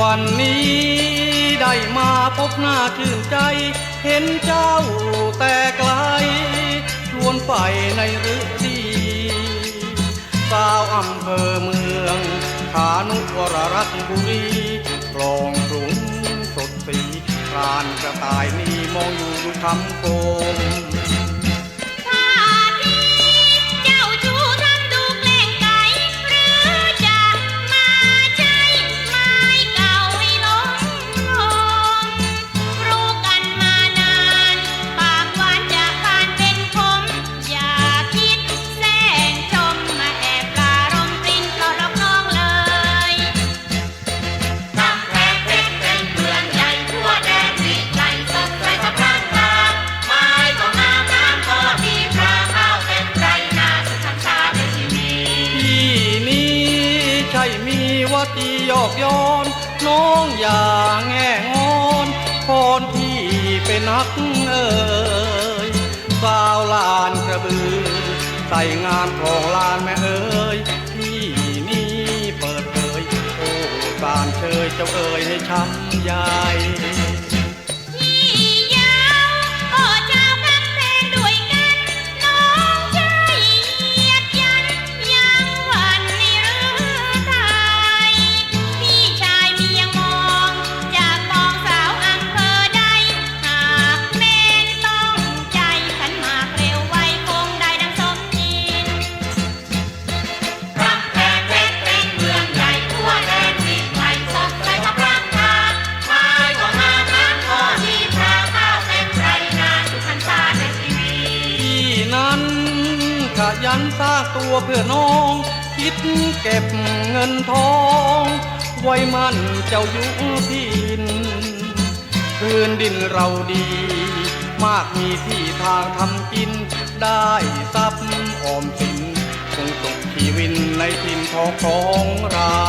วันนี้ได้มาพบหน้าชื่นใจ เห็นเจ้าแต่ไกลชวนไปในฤดีสาวอำเภอเมืองขานุวรรัตนบุรีกลองกรุงสดสีครานกระต่ายนี่มองอยู่ดูคำโกง วตีหยอกย้อน น้องอย่าแง่งอนพรพี่เป็นนักเอ่ยสาวลานกระบือใส่งานของลานแม่เอ๋ยที่นี่เปิดเผยโอ้การเชยเจ้าเอ๋ยให้ช้ำใหญ่ ยันสร้างตัวเพื่อน้อง คิดเก็บเงินทอง ไว้มันเจ้ายู่พินพื้นดินเราดี มากมีที่ทางทำกิน ได้ทรัพย์ออมสินคงสุขชีวินในทินทองของเรา